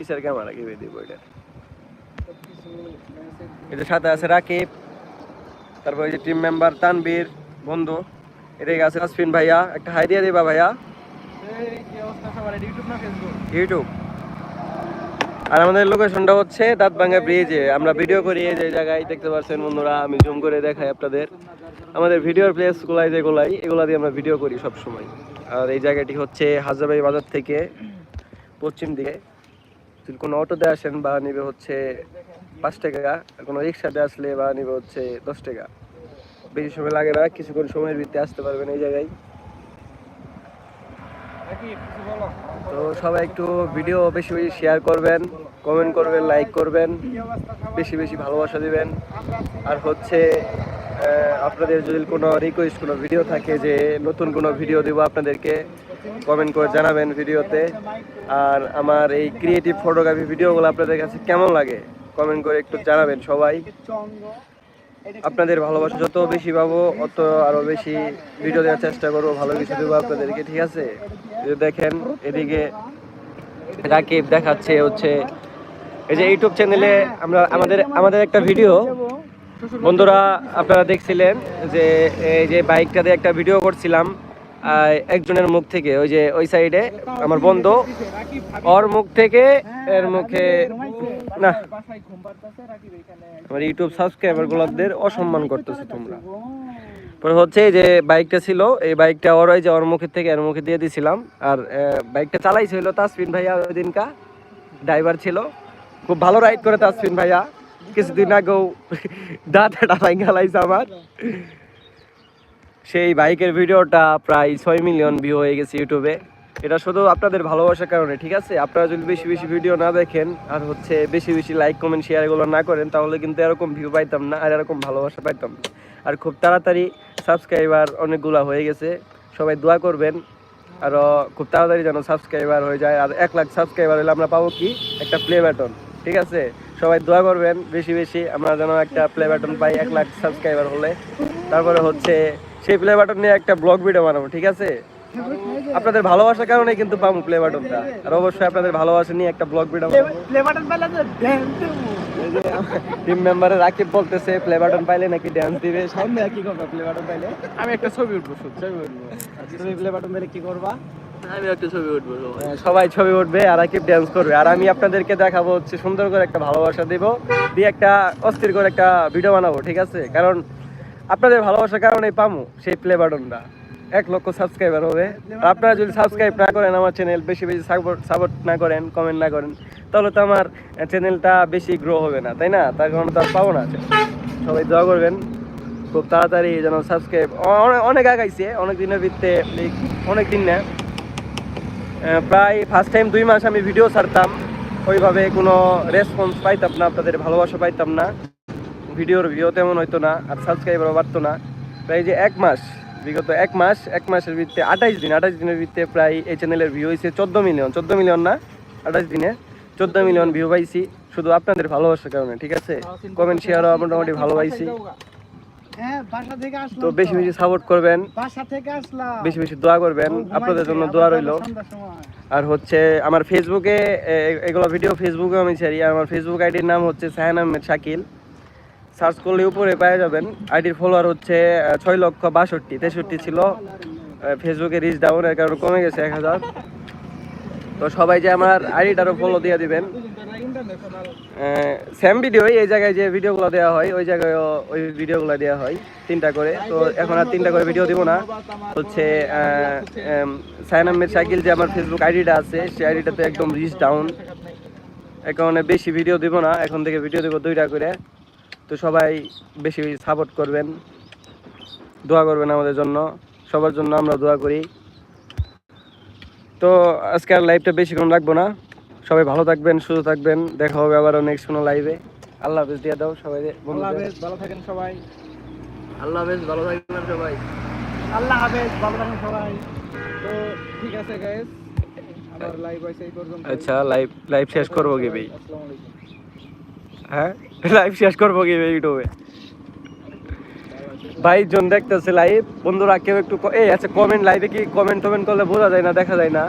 পিসের ক্যামেরা কি দিব এটা। এটার সাথে আছে রাকিব, তারপর এই যে টিম মেম্বার তানবীর বন্ধু, এদিকে আছে আসফিন ভাইয়া, একটা হাই দিয়ে দিবা ভাইয়া। ইউটিউব আর আমাদের লোকেশনটা হচ্ছে দাঁতভাঙ্গা ব্রিজে আমরা ভিডিও করি এই যে জায়গায়, দেখতে পাচ্ছেন বন্ধুরা, আমি জুম করে দেখাই আপনাদের। আমাদের ভিডিওর প্লেস গুলাই যেগুলাই, এগুলা দিয়ে আমরা ভিডিও করি সব সময় আর এই জায়গাটি হচ্ছে হাজারবাড়ি বাজার থেকে পশ্চিম দিকে। যদি কোনো অটোতে আসেন বা নিবে হচ্ছে পাঁচ টাকা কোনো রিক্সাতে আসলে বা নিবে হচ্ছে দশ টাকা। বেশি সময় লাগে না, কিছুক্ষণ সময়ের ভিত্তিতে আসতে পারবেন এই জায়গায়। তো সবাই একটু ভিডিও বেশি বেশি শেয়ার করবেন কমেন্ট করবেন লাইক করবেন, বেশি বেশি ভালোবাসা দিবেন। আর হচ্ছে আপনাদের যদি কোনো রিকোয়েস্ট কোনো ভিডিও থাকে যে নতুন কোনো ভিডিও দেবো, আপনাদেরকে কমেন্ট করে জানাবেন ভিডিওতে আর আমার এই ক্রিয়েটিভ ফটোগ্রাফি ভিডিওগুলো আপনাদের কাছে কেমন লাগে কমেন্ট করে একটু জানাবেন সবাই। আপনাদের ভালোবাসা যত বেশি পাবো, অত আরও বেশি ভিডিও দেওয়ার চেষ্টা করব, ভালো কিছু দেবো আপনাদেরকে, ঠিক আছে? দেখেন, এদিকে রাকিব দেখাচ্ছে হচ্ছে, এই যে ইউটিউব চ্যানেলে আমরা, আমাদের আমাদের একটা ভিডিও বন্ধুরা, আপনারা দেখছিলেন যে এই যে বাইকটা দিয়ে একটা ভিডিও করছিলাম একজনের মুখ থেকে, ওই যে ওই সাইডে আমার বন্ধু, ওর মুখ থেকে, এর মুখে, না, আমার ইউটিউব সাবস্ক্রাইবার গুলোদের অসম্মান করতেছে তোমরা। পরে হচ্ছে যে বাইকটা ছিল, এই বাইকটা ওর ওই যে ওর মুখের থেকে, এর মুখে দিয়ে দিছিলাম, আর বাইকটা চালাইছিল তাসফিন ভাইয়া ওই দিনকা ড্রাইভার ছিল। খুব ভালো রাইড করে তাসফিন ভাইয়া। কিছুদিন আগেও দাঁতটা ভাঙ্গা লাইছে আমার। সেই বাইকের ভিডিওটা প্রায় ছয় মিলিয়ন ভিউ হয়ে গেছে ইউটিউবে এটা শুধু আপনাদের ভালোবাসার কারণে, ঠিক আছে? আপনারা যদি বেশি বেশি ভিডিও না দেখেন, আর হচ্ছে বেশি বেশি লাইক কমেন্ট শেয়ার এগুলো না করেন, তাহলে কিন্তু এরকম ভিউ পাইতাম না, আর এরকম ভালোবাসা পাইতাম না। আর খুব তাড়াতাড়ি সাবস্ক্রাইবার অনেকগুলা হয়ে গেছে। সবাই দোয়া করবেন, আর খুব তাড়াতাড়ি যেন সাবস্ক্রাইবার হয়ে যায়। আর এক লাখ সাবস্ক্রাইবার হলে আমরা পাবো কি? একটা প্লে বাটন ঠিক আছে? সবাই দোয়া করবেন বেশি বেশি। আমরা যেন একটা প্লে বাটন পাই এক লাখ সাবস্ক্রাইবার হলে। তারপরে হচ্ছে সেই প্লে বাটন নিয়ে একটা ব্লগ ভিডিও বানাবো ঠিক আছে? আপনাদের ভালোবাসার কারণে কিন্তু পাবো প্লে বাটনটা আর অবশ্যই আপনাদের ভালোবাসা নিয়ে একটা ব্লগ ভিডিও টিম মেম্বারে রাকিব বলতেছে প্লে বাটন পাইলে নাকি ড্যান্স দিবে? সামনে কি করবা প্লে বাটন পাইলে? আমি একটা ছবি উঠবো ছবি উঠবো। তুমি প্লে বাটন পাইলে কি করবা? হ্যাঁ, সবাই ছবি উঠবে আর রাকিব ড্যান্স করবে। আর আমি আপনাদেরকে দেখাবো হচ্ছে সুন্দর করে একটা ভালোবাসা দেব দিয়ে একটা অস্থির করে একটা ভিডিও বানাবো ঠিক আছে? কারণ আপনাদের ভালোবাসার কারণে পামু সেই প্লে বাটনটা এক লক্ষ সাবস্ক্রাইবার হবে। আপনারা যদি সাবস্ক্রাইব না করেন আমার চ্যানেল বেশি বেশি সাপোর্ট না করেন কমেন্ট না করেন তাহলে তো আমার চ্যানেলটা বেশি গ্রো হবে না তাই না? তার কারণে তো পাবো না সবাই দোয়া করবেন খুব তাড়াতাড়ি যেন সাবস্ক্রাইব অনেক আগাইছে অনেক দিনের ভিত্তে অনেক দিন না। প্রায় ফার্স্ট টাইম দুই মাস আমি ভিডিও ছাড়তাম। ওইভাবে কোনো রেসপন্স পাইতাম না আপনাদের ভালোবাসা পাইতাম না। ভিডিওর ভিউ তেমন হইতো না আর সাবস্ক্রাইবারও বাড়তো না। প্রায় যে এক মাস বিগত এক মাস এক মাসের ভিত্তিতে আঠাইশ দিন আঠাইশ দিনের ভিত্তিতে প্রায় এই চ্যানেলের ভিউ হয়েছে চোদ্দ মিলিয়ন চোদ্দ মিলিয়ন না আঠাইশ দিনে চোদ্দ মিলিয়ন ভিউ পাইছি। শুধু আপনাদের ভালোবাসার কারণে ঠিক আছে? কমেন্ট শেয়ারও মোটামুটি ভালো পাইছি হ্যাঁ বাসা থেকে আসলাম তো বেশি বেশি সাপোর্ট করবেন। বেশি বেশি দোয়া করবেন। আপনাদের জন্য দোয়া রইল। আর হচ্ছে আমার ফেসবুকে এগুলো ভিডিও ফেসবুকে আমি ছাড়ি আমার ফেসবুক আইডির নাম হচ্ছে সাহেন আহমেদ শাকিল। সার্চ করলে উপরে পেয়ে যাবেন। আইডির ফলোয়ার হচ্ছে ছয় লক্ষ বাষট্টি তেষট্টি ছিল। ফেসবুকে রিচ ডাউন এর কারণে কমে গেছে এক হাজার। তো সবাই যে আমার আইডিটারও ফলো দিয়ে দিবেন। সেম ভিডিও এই জায়গায় যে ভিডিওগুলো দেওয়া হয়, ওই জায়গায় ওই ভিডিওগুলো দেওয়া হয়, তিনটা করে। তো এখন আর তিনটা করে ভিডিও দিব না। হচ্ছে সাইন আহমেদ শাকিল যে আমার ফেসবুক আইডিটা আছে, সেই আইডিটাতে একদম রিচ ডাউন এ কারণে বেশি ভিডিও দিব না, এখন থেকে ভিডিও দেবো দুইটা করে। তো সবাই বেশি বেশি সাপোর্ট করবেন, দোয়া করবেন আমাদের জন্য, সবার জন্য আমরা দোয়া করি। তো আজকে আর লাইভটা বেশিক্ষণ রাখব না। সবাই ভালো থাকবেন সুস্থ থাকবেন। দেখা হবে আবার নেক্সট কোনো লাইভে আল্লাহ হাফেজ দিয়ে দাও সবাই আল্লাহ হাফেজ ভালো থাকেন সবাই। আল্লাহ হাফেজ ভালো থাকবেন সবাই। আল্লাহ হাফেজ ভালো থাকেন সবাই। তো ঠিক আছে গাইস আমার লাইভ হইছে এই পর্যন্ত আচ্ছা লাইভ লাইভ শেষ করব কি ভাই? হ্যাঁ? লাইভ শেষ করব কি ভাই ইউটিউবে? ভাই জন দেখতেছে লাইভ বন্ধুরা কেউ একটু এই আচ্ছা কমেন্ট লাইভে কি কমেন্ট টমেন্ট করলে বোঝা যায় না দেখা যায় না।